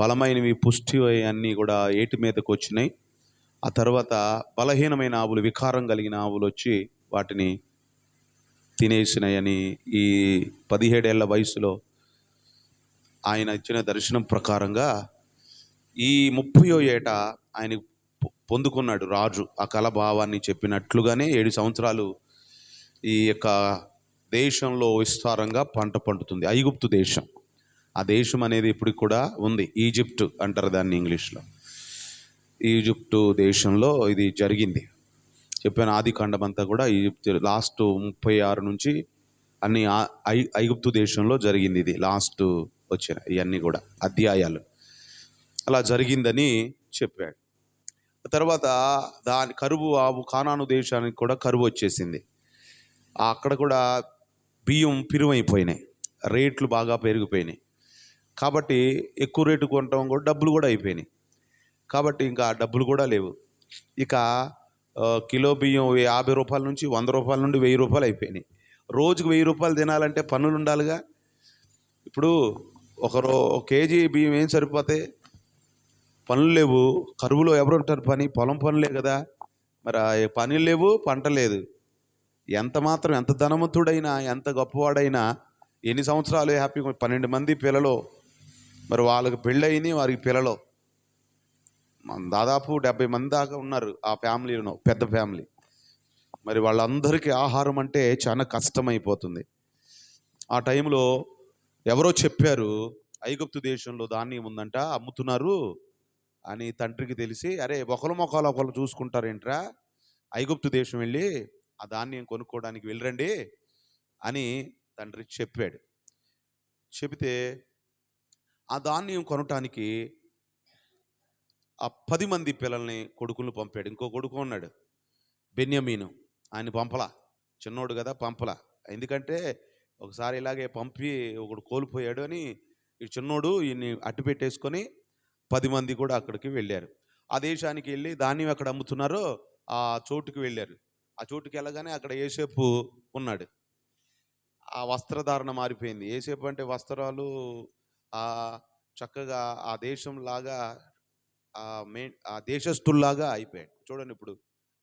బలమైనవి పుష్టి అన్నీ కూడా ఏటి మీదకు వచ్చినాయి. ఆ తర్వాత బలహీనమైన ఆవులు వికారం కలిగిన ఆవులు వచ్చి వాటిని తినేసినాయని ఈ పదిహేడేళ్ళ వయసులో ఆయన ఇచ్చిన దర్శనం ప్రకారంగా ఈ ముప్పయో ఏట ఆయన పొ- పొందుకున్నాడు రాజు. ఆ కళ భావాన్ని చెప్పినట్లుగానే ఏడు సంవత్సరాలు ఈ యొక్క దేశంలో విస్తారంగా పంట పండుతుంది. ఐగుప్తు దేశం. ఆ దేశం అనేది ఇప్పుడు కూడా ఉంది. ఈజిప్ట్ అంటారు దాన్ని ఇంగ్లీష్లో. ఈజిప్టు దేశంలో ఇది జరిగింది. చెప్పాను ఆది కాండం అంతా కూడా ఈజిప్ట్ లాస్ట్ ముప్పై ఆరు నుంచి అన్ని ఐ ఐగుప్తు దేశంలో జరిగింది ఇది. లాస్ట్ వచ్చిన ఇవన్నీ కూడా అధ్యాయాలు. అలా జరిగిందని చెప్పాడు. తర్వాత దాని కరువు ఆ కానాను దేశానికి కూడా కరువు వచ్చేసింది. అక్కడ కూడా బియ్యం పిరువైపోయినాయి. రేట్లు బాగా పెరిగిపోయినాయి. కాబట్టి ఎక్కువ రేటు కొనటం కూడా డబ్బులు కూడా అయిపోయినాయి. కాబట్టి ఇంకా డబ్బులు కూడా లేవు. ఇక కిలో బియ్యం యాభై రూపాయల నుంచి వంద రూపాయల నుండి వెయ్యి రూపాయలు అయిపోయినాయి. రోజుకు వెయ్యి రూపాయలు తినాలంటే పన్నులు ఉండాలిగా? ఇప్పుడు ఒక రో ఒక కేజీ బియ్యం ఏం సరిపోతాయి? పనులు లేవు. కరువులో ఎవరు ఉంటారు పని? పొలం పనులే కదా. మరి పనులు లేవు పంట లేదు. ఎంత మాత్రం ఎంత ధనవంతుడైనా ఎంత గొప్పవాడైనా ఎన్ని సంవత్సరాలు హ్యాపీగా పన్నెండు మంది పిల్లలు మరి వాళ్ళకి పెళ్ళయినాయి వారికి పిల్లలు. దాదాపు డెబ్బై మంది దాకా ఉన్నారు ఆ ఫ్యామిలీలో పెద్ద ఫ్యామిలీ. మరి వాళ్ళందరికీ ఆహారం అంటే చాలా కష్టమైపోతుంది. ఆ టైంలో ఎవరో చెప్పారు ఐగుప్తు దేశంలో ధాన్యం ఉందంట అమ్ముతున్నారు అని తండ్రికి తెలిసి అరే ఒకరు మొక్కలు ఒకళ్ళు చూసుకుంటారేంట్రా ఐగుప్తు దేశం వెళ్ళి ఆ ధాన్యం కొనుక్కోవడానికి వెళ్ళరండి అని తండ్రి చెప్పాడు. చెబితే ఆ ధాన్యం కొనటానికి ఆ పది మంది పిల్లల్ని కొడుకులను పంపాడు. ఇంకో కొడుకు ఉన్నాడు బెన్యమీను. ఆయన పంపలా. చిన్నోడు కదా పంపలా. ఎందుకంటే ఒకసారి ఇలాగే పంపి ఒకడు కోల్పోయాడు అని ఈ చిన్నోడు ఈయన్ని అట్టు పెట్టేసుకొని పది మంది కూడా అక్కడికి వెళ్ళారు. ఆ దేశానికి వెళ్ళి ధాన్యం ఎక్కడ అమ్ముతున్నారో ఆ చోటుకి వెళ్ళారు. ఆ చోటుకి వెళ్ళగానే అక్కడ ఏసేపు ఉన్నాడు. ఆ వస్త్రధారణ మారిపోయింది. ఏసేపు అంటే వస్త్రాలు చక్కగా ఆ దేశం లాగా ఆ మెయిన్ ఆ దేశస్తుల్లాగా అయిపోయాడు. చూడండి ఇప్పుడు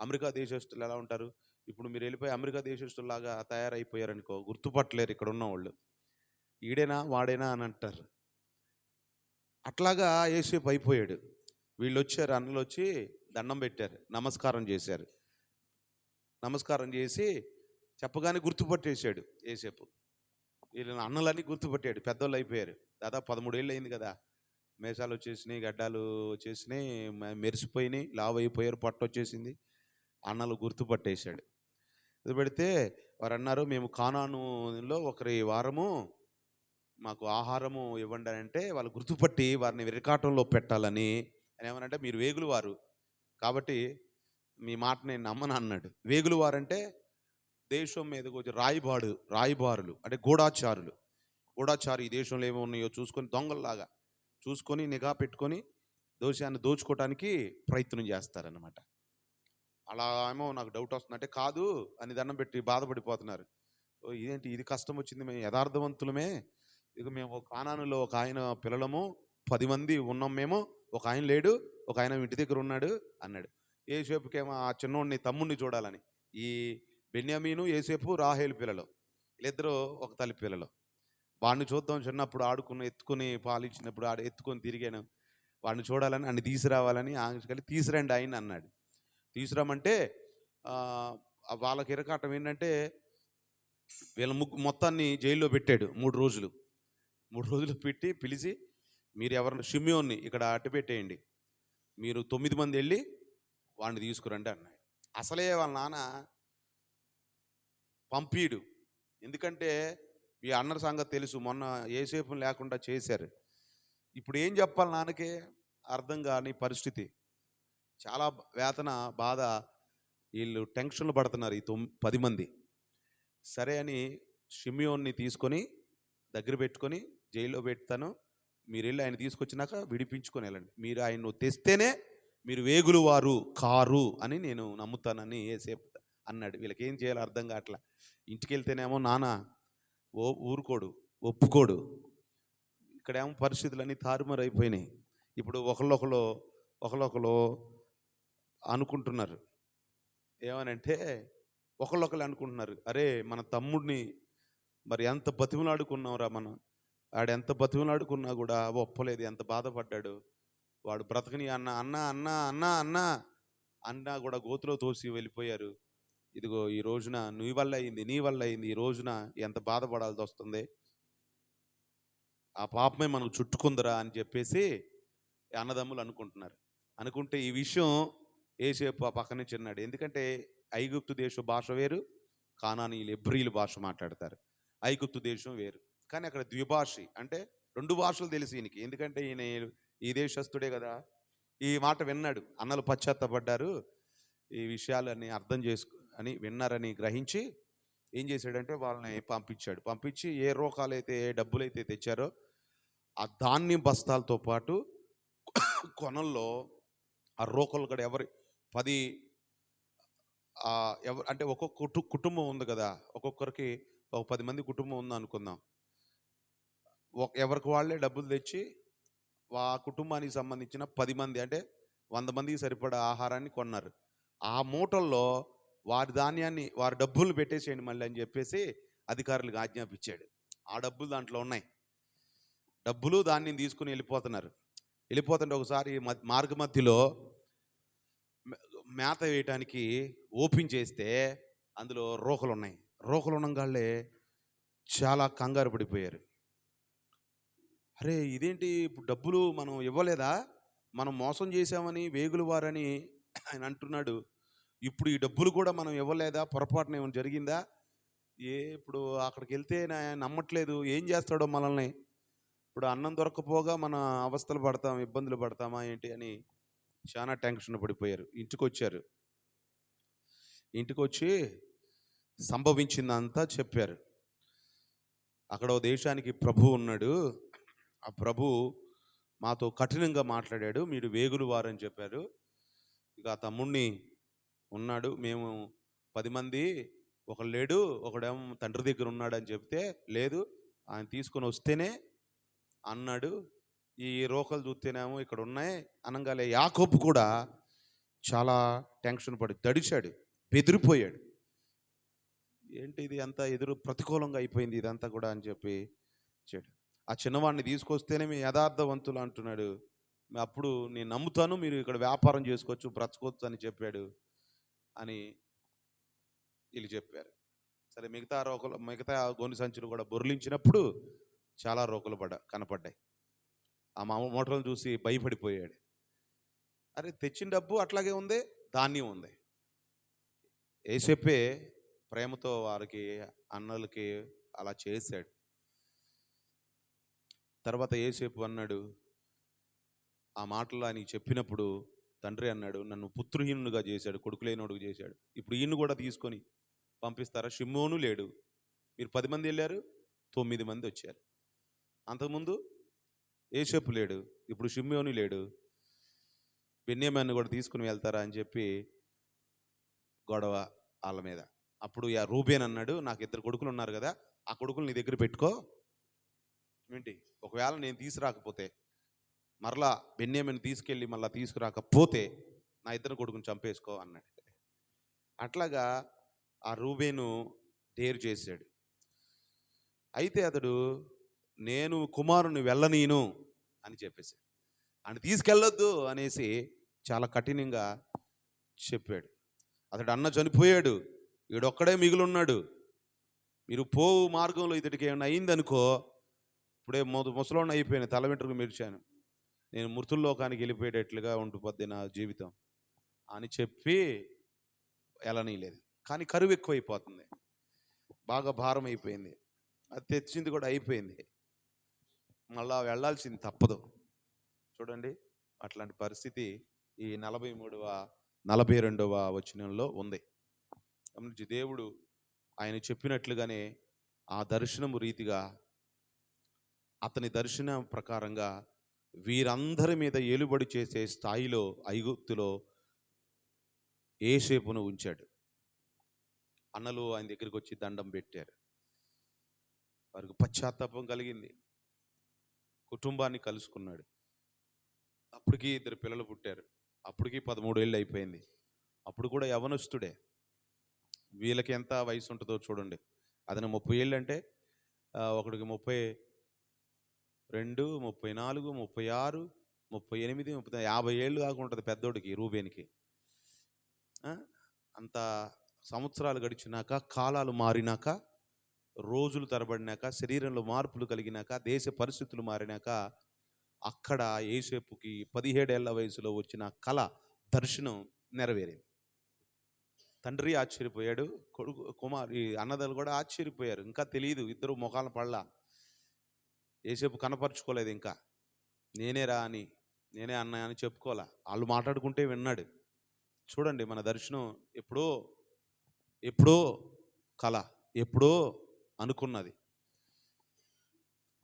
అమెరికా దేశస్తులు ఎలా ఉంటారు. ఇప్పుడు మీరు వెళ్ళిపోయి అమెరికా దేశస్తుల్లాగా తయారైపోయారనుకో గుర్తుపట్టలేరు ఇక్కడ ఉన్న వాళ్ళు ఈడేనా వాడేనా అని అంటారు. అట్లాగా ఏసేపు అయిపోయాడు. వీళ్ళు వచ్చారు అన్నలు వచ్చి దండం పెట్టారు నమస్కారం చేశారు. నమస్కారం చేసి చెప్పగానే గుర్తుపట్టేశాడు ఏసేపు వీళ్ళ అన్నలన్నీ గుర్తుపట్టాడు పెద్దోళ్ళు అయిపోయారు. దాదాపు పదమూడేళ్ళు అయింది కదా. మేసాలు వచ్చేసినాయి గడ్డాలు వచ్చేసినాయి మెరిసిపోయినాయి లావు అయిపోయారు పట్టు వచ్చేసింది. అన్నలు గుర్తుపట్టేశాడు. ఇది పెడితే వారు అన్నారు మేము కానానులో ఒకరి వారము మాకు ఆహారము ఇవ్వండి అని అంటే వాళ్ళు గుర్తుపట్టి వారిని విరకాటంలో పెట్టాలని. అని ఏమనంటే మీరు వేగులు వారు కాబట్టి మీ మాట నేను నమ్మను అన్నాడు. వేగులు వారంటే దేశం మీదకి వచ్చి రాయిబాడు రాయిబారులు అంటే గూఢాచారులు. గూఢాచారు ఈ దేశంలో ఏమో ఉన్నాయో చూసుకొని దొంగల్లాగా చూసుకొని నిఘా పెట్టుకొని దోషాన్ని దోచుకోవటానికి ప్రయత్నం చేస్తారనమాట అలా ఏమో నాకు డౌట్ వస్తుందంటే కాదు అని దండం పెట్టి బాధపడిపోతున్నారు. ఓ ఇదేంటి ఇది కష్టం వచ్చింది మేము యథార్థవంతులమే. ఇక మేము ఒక కానానులో ఒక ఆయన పిల్లలము పది మంది ఉన్నాం మేము ఒక ఆయన లేడు ఒక ఆయన ఇంటి దగ్గర ఉన్నాడు అన్నాడు. ఏ షేపుకేమో ఆ చిన్నోడిని తమ్ముడిని చూడాలని. ఈ బెన్యామీను ఏసేపు రాహేలు పిల్లలు. వీళ్ళిద్దరూ ఒక తల్లి పిల్లలు. వాడిని చూద్దాం చిన్నప్పుడు ఆడుకుని ఎత్తుకుని పాలిచ్చినప్పుడు ఆడ ఎత్తుకొని తిరిగాను. వాడిని చూడాలని అన్ని తీసుకురావాలని ఆంక్షకలి తీసురండి ఆయన అన్నాడు. తీసుకురామంటే వాళ్ళకి ఇరకాటం ఏంటంటే వీళ్ళ ముగ్గు మొత్తాన్ని జైల్లో పెట్టాడు మూడు రోజులు. మూడు రోజులు పెట్టి పిలిచి మీరు ఎవరిని షిమ్యోన్ని ఇక్కడ అట్టు పెట్టేయండి మీరు తొమ్మిది మంది వెళ్ళి వాడిని తీసుకురండి అన్నాడు. అసలే వాళ్ళ నాన్న పంపిడు. ఎందుకంటే మీ అన్న సంగతి తెలుసు. మొన్న ఏసేపు లేకుండా చేశారు. ఇప్పుడు ఏం చెప్పాలి నాన్నకే? అర్థం కాని పరిస్థితి. చాలా వేతన బాధ. వీళ్ళు టెన్షన్లు పడుతున్నారు ఈ తొమ్ పది మంది. సరే అని షిమియోన్ని తీసుకొని దగ్గర పెట్టుకొని జైల్లో పెడతాను. మీరు వెళ్ళి ఆయన తీసుకొచ్చినాక విడిపించుకొని వెళ్ళండి. మీరు ఆయన్ను తెస్తేనే మీరు వేగులు వారు కారు అని నేను నమ్ముతానని ఏసేపు అన్నాడు. వీళ్ళకి ఏం చేయాలో అర్థం కావట్లా. ఇంటికి వెళ్తేనేమో నాన్న ఓ ఊరుకోడు ఒప్పుకోడు. ఇక్కడేమో పరిస్థితులన్నీ తారుమారు అయిపోయినాయి ఇప్పుడు ఒకళ్ళొకరు ఒకళ్ళొకరు అనుకుంటున్నారు. ఏమనంటే ఒకళ్ళొకరు అనుకుంటున్నారు. అరే మన తమ్ముడిని మరి ఎంత బతిమలాడుకున్నావురా మనం? ఆడు ఎంత బతిమలాడుకున్నా కూడా ఒప్పలేదు ఎంత బాధపడ్డాడు. వాడు బ్రతకని అన్న అన్న అన్న అన్న అన్న అన్నా కూడా గోతులో తోసి వెళ్ళిపోయారు. ఇదిగో ఈ రోజున నీ వల్ల అయింది నీ వల్ల అయింది ఈ రోజున ఎంత బాధపడాల్సి వస్తుంది? ఆ పాపమే మనకు చుట్టుకుందరా అని చెప్పేసి అన్నదమ్ములు అనుకుంటున్నారు. అనుకుంటే ఈ విషయం ఏసేపు ఆ పక్కనే చిన్నాడు ఎందుకంటే ఐగుప్తు దేశం భాష వేరు కానానీయులు ఎబ్రియులు భాష మాట్లాడతారు. ఐగుప్తు దేశం వేరు. కానీ అక్కడ ద్విభాషి అంటే రెండు భాషలు తెలుసు ఈయనకి. ఎందుకంటే ఈయన ఈ దేశస్తుడే కదా. ఈ మాట విన్నాడు. అన్నలు పశ్చాత్తపడ్డారు. ఈ విషయాలన్నీ అర్థం చేసుకు అని విన్నారని గ్రహించి ఏం చేశాడంటే వాళ్ళని పంపించాడు. పంపించి ఏ రోకాలైతే ఏ డబ్బులైతే తెచ్చారో ఆ ధాన్యం బస్తాలతో పాటు కొనల్లో ఆ రోకలు కూడా ఎవరి పది ఎవరు అంటే ఒక్కొక్క కుటుంబం ఉంది కదా ఒక్కొక్కరికి ఒక పది మంది కుటుంబం ఉంది అనుకుందాం. ఒక ఎవరికి వాళ్ళే డబ్బులు తెచ్చి ఆ కుటుంబానికి సంబంధించిన పది మంది అంటే వంద మందికి సరిపడా ఆహారాన్ని కొన్నారు. ఆ మూటల్లో వారి ధాన్యాన్ని వారి డబ్బులు పెట్టేసేయండి మళ్ళీ అని చెప్పేసి అధికారులకు ఆజ్ఞాపించాడు. ఆ డబ్బులు దాంట్లో ఉన్నాయి. డబ్బులు ధాన్యం తీసుకుని వెళ్ళిపోతున్నారు. వెళ్ళిపోతుంటే ఒకసారి మ- మార్గ మధ్యలో మేత వేయటానికి ఓపెన్ చేస్తే అందులో రోకలు ఉన్నాయి. రోకలు ఉన్నగాళ్ళే చాలా కంగారు పడిపోయారు. అరే ఇదేంటి ఇప్పుడు డబ్బులు మనం ఇవ్వలేదా? మనం మోసం చేశామని వేగులు వారని ఆయన అంటున్నాడు. ఇప్పుడు ఈ డబ్బులు కూడా మనం ఇవ్వలేదా? పొరపాటున ఏమైనా జరిగిందా? ఏ ఇప్పుడు అక్కడికి వెళ్తే నమ్మట్లేదు. ఏం చేస్తాడో మనల్ని? ఇప్పుడు అన్నం దొరకపోగా మన అవస్థలు పడతాం ఇబ్బందులు పడతామా ఏంటి అని చాలా టెన్షన్ పడిపోయారు. ఇంటికి వచ్చారు ఇంటికి వచ్చి సంభవించిందంతా చెప్పారు. అక్కడ దేశానికి ప్రభు ఉన్నాడు. ఆ ప్రభు మాతో కఠినంగా మాట్లాడాడు. మీరు వేగులు వారని చెప్పారు. ఇక ఆ తమ్ముణ్ణి ఉన్నాడు. మేము పది మంది ఒక లేడు ఒకడేమో తండ్రి దగ్గర ఉన్నాడు అని చెప్తే లేదు ఆయన తీసుకొని వస్తేనే అన్నాడు. ఈ రోకలు చూస్తేనేమో ఇక్కడ ఉన్నాయి. అనగానే యాకోపు కూడా చాలా టెన్షన్ పడి దడిచాడు బెదిరిపోయాడు. ఏంటి ఇది అంతా ఎదురు ప్రతికూలంగా అయిపోయింది ఇదంతా కూడా అని చెప్పి చెడు ఆ చిన్నవాడిని తీసుకొస్తేనే మీ యథార్థవంతులు అంటున్నాడు. అప్పుడు నేను నమ్ముతాను మీరు ఇక్కడ వ్యాపారం చేసుకోవచ్చు బ్రతకొచ్చు అని చెప్పాడు. అని వీళ్ళు చెప్పారు. సరే మిగతా రోకలు మిగతా గోని సంచులు కూడా బొర్లించినప్పుడు చాలా రోకలు పడ కనపడ్డాయి. ఆ మా మోటార్లు చూసి భయపడిపోయాడు. అరే తెచ్చిన డబ్బు అట్లాగే ఉంది ధాన్యం ఉంది. ఏసేపే ప్రేమతో వారికి అన్నలకి అలా చేశాడు. తర్వాత ఏసేపు అన్నాడు ఆ మాటలు ఆయనకి చెప్పినప్పుడు తండ్రి అన్నాడు నన్ను పుత్రహీనుడుగా చేశాడు కొడుకులేనోడుగా చేశాడు. ఇప్పుడు ఈయన కూడా తీసుకొని పంపిస్తారా? షిమ్మోను లేడు. మీరు పది మంది వెళ్ళారు తొమ్మిది మంది వచ్చారు. అంతకుముందు ఏషపు లేడు ఇప్పుడు షిమ్మోను లేడు. బెన్యమాన్ని కూడా తీసుకుని వెళ్తారా అని చెప్పి గొడవ వాళ్ళ మీద. అప్పుడు యా రూబేన్ అన్నాడు నాకు ఇద్దరు కొడుకులు ఉన్నారు కదా ఆ కొడుకులు నీ దగ్గర పెట్టుకో. ఏంటి? ఒకవేళ నేను తీసుకురాకపోతే మరలా బెన్యామిని తీసుకెళ్ళి మళ్ళీ తీసుకురాకపోతే నా ఇద్దరు కొడుకుని చంపేసుకో అన్నాడు. అట్లాగా ఆ రూబేను డేర్ చేశాడు. అయితే అతడు నేను కుమారుని వెళ్ళనీను అని చెప్పేసి అని తీసుకెళ్ళొద్దు అనేసి చాలా కఠినంగా చెప్పాడు. అతడు అన్న చనిపోయాడు. వీడొక్కడే మిగులున్నాడు. మీరు పోవు మార్గంలో ఇతడికి ఏమైనా అయిందనుకో ఇప్పుడే ముసలోన్న అయిపోయాను తల వెంట్రుకు మెరిచాను. నేను మృతుల్లోకానికి వెళ్ళిపోయేటట్లుగా ఉండిపోద్ది నా జీవితం అని చెప్పి వెళ్ళనీయలేదు కానీ కరువు ఎక్కువైపోతుంది. బాగా భారం అయిపోయింది. అది తెచ్చింది కూడా అయిపోయింది. మళ్ళా వెళ్ళాల్సింది తప్పదు. చూడండి అట్లాంటి పరిస్థితి ఈ నలభై మూడవ నలభై రెండవ వచనంలో ఉంది. గమనించి దేవుడు ఆయన చెప్పినట్లుగానే ఆ దర్శనము రీతిగా అతని దర్శనం ప్రకారంగా వీరందరి మీద ఏలుబడి చేసే స్థాయిలో ఐగుప్తులో ఏసేపును ఉంచాడు. అన్నలు ఆయన దగ్గరికి వచ్చి దండం పెట్టారు. వారికి పశ్చాత్తాపం కలిగింది. కుటుంబాన్ని కలుసుకున్నాడు. అప్పటికి ఇద్దరు పిల్లలు పుట్టారు. అప్పటికి పదమూడు ఏళ్ళు అయిపోయింది. అప్పుడు కూడా యవనస్తుడే. వీళ్ళకి ఎంత వయసు ఉంటుందో చూడండి. అతను ముప్పై ఏళ్ళు అంటే ఒకడికి ముప్పై రెండు ముప్పై నాలుగు ముప్పై ఆరు ముప్పై ఎనిమిది ముప్పై యాభై ఏళ్ళు దాకా ఉంటుంది పెద్దోడికి రూబేనికి. అంత సంవత్సరాలు గడిచినాక కాలాలు మారినాక రోజులు తరబడినాక శరీరంలో మార్పులు కలిగినాక దేశ పరిస్థితులు మారినాక అక్కడ ఏసేపుకి పదిహేడేళ్ళ వయసులో వచ్చిన కళ దర్శనం నెరవేరింది. తండ్రి ఆశ్చర్యపోయాడు కొడుకు కుమార్ ఈ అన్నదలు కూడా ఆశ్చర్యపోయారు. ఇంకా తెలియదు ఇద్దరు ముఖాలు పళ్ళ ఏసేపు కనపరుచుకోలేదు ఇంకా. నేనే రా అని నేనే అన్న అని చెప్పుకోవాలా? వాళ్ళు మాట్లాడుకుంటే విన్నాడు. చూడండి మన దర్శనం ఎప్పుడో ఎప్పుడో కళ ఎప్పుడో అనుకున్నది.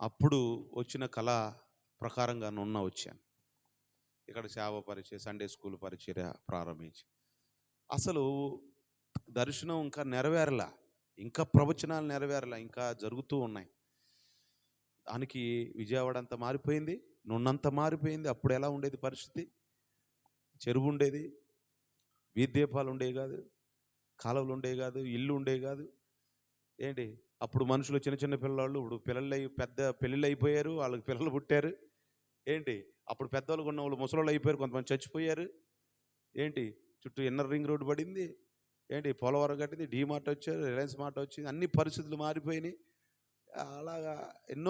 అప్పుడు వచ్చిన కళ ప్రకారంగా నున్న వచ్చాను. ఇక్కడ సేవ పరిచయ సండే స్కూల్ పరిచర్య ప్రారంభించి. అసలు దర్శనం ఇంకా నెరవేరలా? ఇంకా ప్రవచనాలు నెరవేరలా? ఇంకా జరుగుతూ ఉన్నాయి. దానికి విజయవాడ అంతా మారిపోయింది నున్నంత మారిపోయింది. అప్పుడు ఎలా ఉండేది పరిస్థితి? చెరువు ఉండేది వీధి దీపాలు ఉండేవి కాదు కాలువలు ఉండేవి కాదు ఇల్లు ఉండేవి కాదు. ఏంటి? అప్పుడు మనుషులు చిన్న చిన్న పిల్లవాళ్ళు ఇప్పుడు పిల్లలు అయి పెద్ద పెళ్ళిళ్ళు అయిపోయారు వాళ్ళకి పిల్లలు పుట్టారు. ఏంటి? అప్పుడు పెద్దవాళ్ళు ఉన్న వాళ్ళు ముసలోళ్ళు అయిపోయారు కొంతమంది చచ్చిపోయారు. ఏంటి? చుట్టూ ఇన్నర్ రింగ్ రోడ్ పడింది. ఏంటి? పోలవరం కట్టింది డీ మార్ట్ వచ్చారు రిలయన్స్ మార్ట్ వచ్చింది అన్ని పరిస్థితులు మారిపోయినాయి. అలాగా ఎన్నో